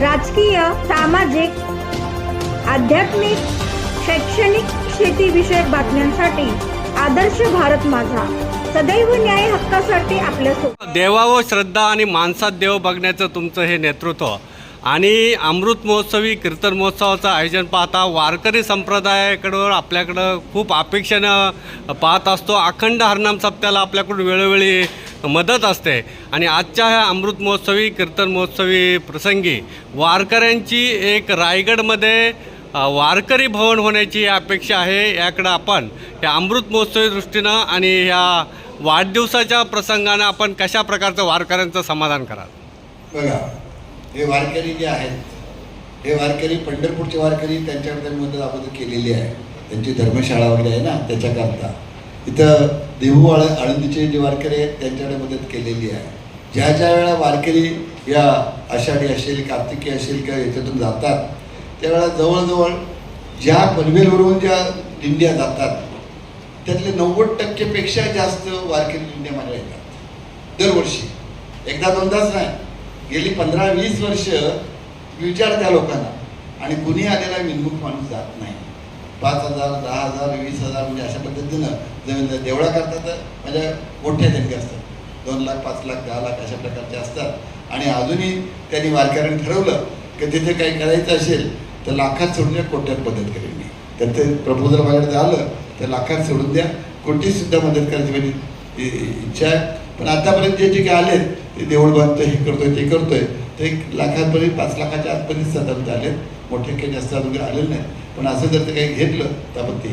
राजकीय सामाजिक आध्यात्मिक शैक्षणिक शेतीविषयक बातम्यांसाठी आदर्श भारत माझा. सदैव न्याय हक्कासाठी आपल्यासोबत देवा व श्रद्धा आणि माणसात देव बघण्याचं तुमचं हे नेतृत्व. आणि अमृत महोत्सवी कीर्तन महोत्सवाचं आयोजन पाहता वारकरी संप्रदायाकडं आपल्याकडं खूप अपेक्षेनं पाहत असतो. अखंड हरनाम सप्त्याला आपल्याकडून वेळोवेळी मदत असते. आणि आजच्या ह्या अमृत महोत्सवी कीर्तन महोत्सवी प्रसंगी वारकऱ्यांची एक रायगडमध्ये वारकरी भवन होण्याची अपेक्षा आहे. याकडं आपण या अमृत महोत्सवी दृष्टीनं आणि ह्या वाढदिवसाच्या प्रसंगानं आपण कशा प्रकारचं वारकऱ्यांचं समाधान कराल? बघा हे वारकरी जे आहेत हे वारकरी पंढरपूरचे वारकरी त्यांच्याकडे मदत अगोदर केलेली आहे. त्यांची धर्मशाळा वगैरे आहे ना त्याच्याकरता. इथं देहू आळ आळंदीचे जे वारकरी आहेत त्यांच्याकडे मदत केलेली आहे. ज्या ज्या वेळा वारकरी या आषाढी असेल कार्तिकी असेल किंवा याच्यातून जातात त्यावेळेला जवळजवळ ज्या पनवेलवरून ज्या दिंड्या जातात त्यातले नव्वद टक्केपेक्षा जास्त वारकरी दिंड्या माझ्या येतात. दरवर्षी. एकदा दोनदाच नाही. गेली पंधरा वीस वर्ष विचार त्या लोकांना. आणि कुणी आलेला विनमुख माणूस जात नाही. पाच हजार दहा हजार वीस हजार म्हणजे अशा पद्धतीनं जमीन देवळा करतात. म्हणजे तर माझ्या मोठ्या देणग्या असतात. दोन लाख पाच लाख दहा लाख अशा प्रकारचे असतात. आणि अजूनही त्यांनी वारकऱ्यांनी ठरवलं की तिथे काही करायचं असेल तर लाखात सोडून द्या कोट्यात मदत करेन मी. तर ते प्रपोजल माझ्याकडे आलं तर लाखात सोडून द्या. कोटीसुद्धा मदत करायची माझी इच्छा आहे. पण आतापर्यंत जे जे काही आले ते देऊळ बांधतोय हे करतोय ते करतोय. ते एक लाखापर्यंत पाच लाखाच्या आतपर्यंत साधारण आलेत मोठे काही जास्त अजून आलेले नाही पण असं जर ते काही घेतलं तर आपण ते